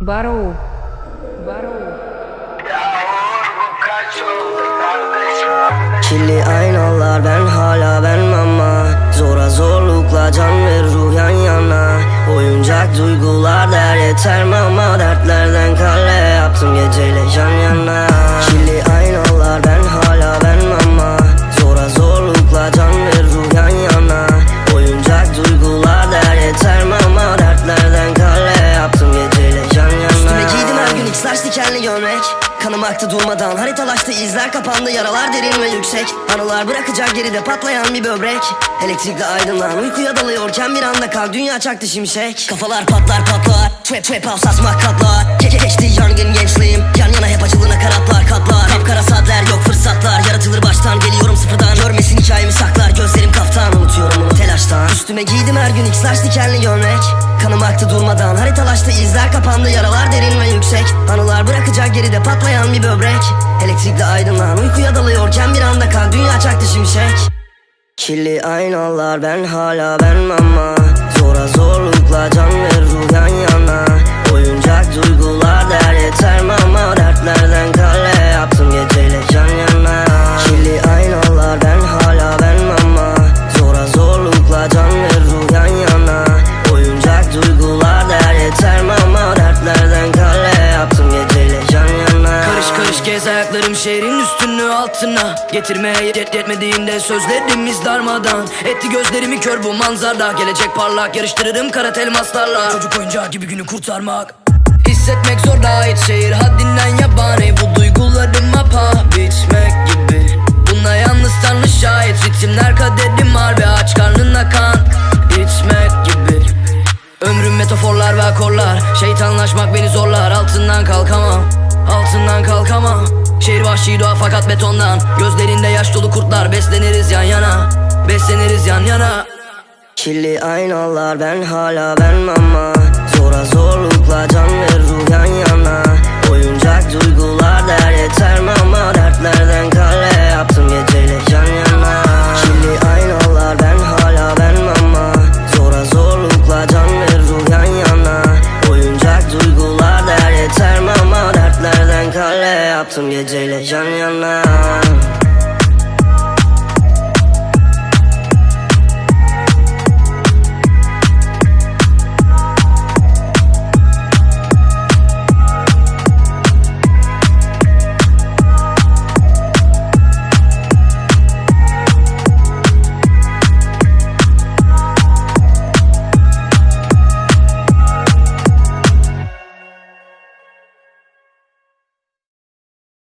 Barou. Barou. Kirli aynalar ben hala ben ama Zora zorlukla can ve ruh yan yana Oyuncak duygular der yeter mi ama Dertlerden kale yaptım geceyle yan yana Kirli aynalar dikenli gömlek. Kanım aktı durmadan haritalaştı izler kapandı Yaralar derin ve yüksek. Anılar bırakacak geride patlayan bir böbrek. Elektrikli aydınlan uykuya dalıyorken bir anda kal Dünya çaktı şimşek. Kafalar patlar patlar Trap trap house asmak katlar. Ke geçti yangın gençliğim Yan yana hep acılı nakaratlar katlar. Kapkara saatler yok fırsatlar Yaratılır baştan geliyorum sıfırdan. Görmesin hikayemi saklar gözlerim kaftan. Unutuyorum onu telaştan. Üstüme giydim her gün x dikenli gömlek. Kanım aktı durmadan haritalaştı izler kapandı Yaralar derin bırakacak geride patlayan bir böbrek. Elektrikli aydınlan uykuya dalıyorken bir anda kal Dünya çaktı şimşek. Kirli aynalar ben hala ben ama. Zora zorlukla ayaklarım şehrin üstünü altına Getirmeye yet yetmediğinde sözlerimiz darmadan Etti gözlerimi kör bu manzara Gelecek parlak yarıştırırım kara elmaslarla. Çocuk oyuncağı gibi günü kurtarmak Hissetmek zor ait şehir haddinden yabani. Bu duygularıma paha biçmek gibi. Buna yalnız tanrı şahit Ritimler kaderim harbi aç karnına kan. İçmek gibi. Ömrüm metaforlar ve akorlar. Şeytanlaşmak beni zorlar Altından kalkamam Altından kalkamam Şehir vahşi doğa fakat betondan. Gözlerinde yaş dolu kurtlar Besleniriz yan yana. Besleniriz yan yana. Kirli aynalar ben hala ben ama. Zora zorlukla can ve ruh yan yana your love.